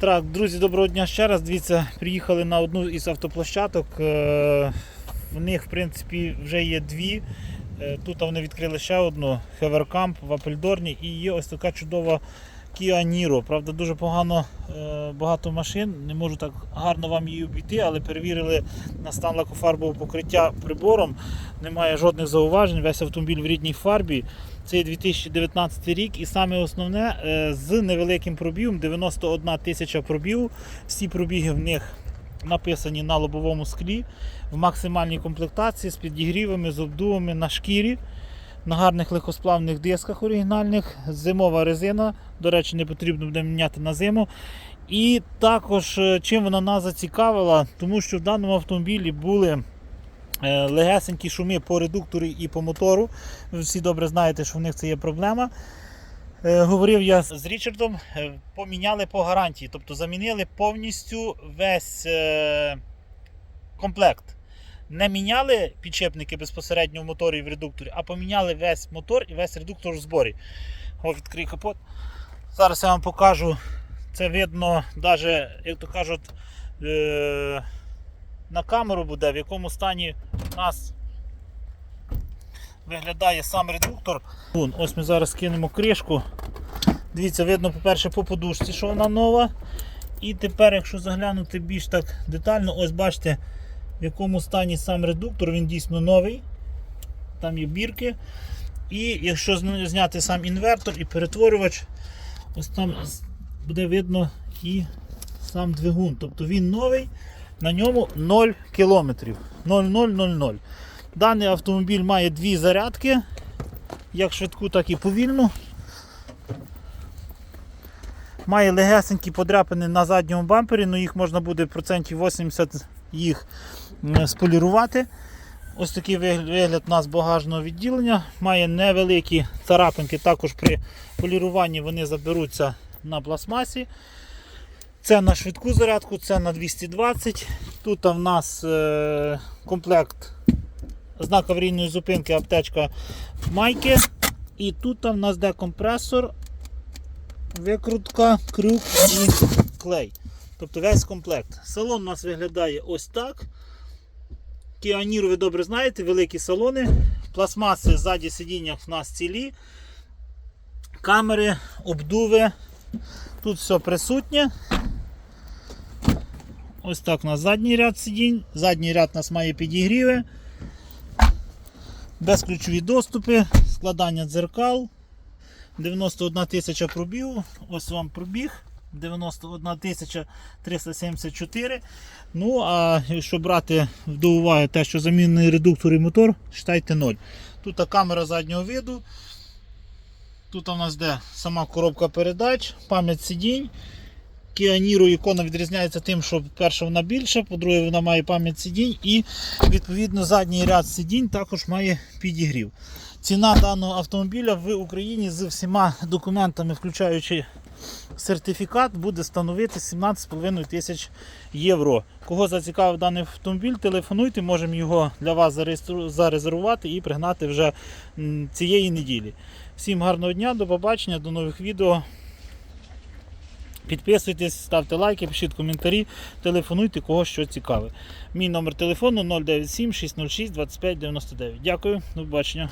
Так, друзі, доброго дня ще раз. Дивіться, приїхали на одну із автоплощадок. Е, В них, в принципі, вже є дві. Е, Тут вони відкрили ще одну Хеверкамп в Апельдорні і є ось така чудова Kia Niro. Правда, дуже погано е, багато машин. Не можу так гарно вам її обійти, але перевірили на стан лакофарбового покриття прибором. Немає жодних зауважень. Весь автомобіль в рідній фарбі. Це 2019 рік, і саме основне е, з невеликим пробігом 91 тисяча пробігів. Всі пробіги в них написані на лобовому склі в максимальній комплектації з підігрівами, з обдувами на шкірі, на гарних легкосплавних дисках оригінальних, зимова резина. До речі, не потрібно буде міняти на зиму. І також е, чим вона нас зацікавила, тому що в даному автомобілі були е, легесенькі шуми по редуктору і по мотору. Ви всі добре знаєте, що в них це є проблема. Е, Говорив я з Річардом, поміняли по гарантії, тобто замінили повністю весь комплект. Не міняли підшипники безпосередньо в моторі і в редукторі, а поміняли весь мотор і весь редуктор в зборі. О, відкрий капот. Зараз я вам покажу. Це видно, навіть, як то кажуть, е, на камеру буде, в якому стані у нас виглядає сам редуктор. Ось ми зараз кинемо кришку. Дивіться, видно, по-перше, по подушці, що вона нова. І тепер, якщо заглянути більш так детально, ось бачите, в якому стані сам редуктор, він дійсно новий. Там є бірки. І якщо зняти сам інвертор і перетворювач, ось там буде видно і сам двигун. Тобто він новий, на ньому 0 км. 0,000. Даний автомобіль має дві зарядки, як швидку, так і повільну. Має легесенькі подряпини на задньому бампері, але їх можна буде процентів 80 їх сполірувати. Ось такий вигляд у нас багажного відділення. Має невеликі царапинки, також при поліруванні вони заберуться на пластмасі. Це на швидку зарядку, це на 220. Тут в нас е, комплект знак аварійної зупинки, аптечка майки. І тут в нас де компресор, викрутка, крюк і клей. Тобто весь комплект. Салон у нас виглядає ось так. Niro ви добре знаєте, великі салони. Пластмаси ззаді сидіння в нас цілі. Камери, обдуви. Тут все присутнє. Ось так у нас задній ряд сидінь. Задній ряд у нас має підігріви. Безключові доступи, складання дзеркал. 91 тисяча пробігу. Ось вам пробіг. 91 374. Ну, а якщо брати до уваги те, що замінений редуктор і мотор, вважайте 0. Тут камера заднього виду. Тут у нас де сама коробка передач, пам'ять сидінь. Kia Niro ікона відрізняється тим, що перше вона більша, по-друге, вона має пам'ять сидінь і відповідно задній ряд сидінь також має підігрів. Ціна даного автомобіля в Україні з всіма документами, включаючи сертифікат, буде становити 17,5 тисяч євро. Кого зацікавив даний автомобіль, телефонуйте, можемо його для вас зарезервувати і пригнати вже цієї неділі. Всім гарного дня, до побачення, до нових відео. Підписуйтесь, ставте лайки, пишіть коментарі, телефонуйте, кого що цікаве. Мій номер телефону 097 606 2599. Дякую, до побачення.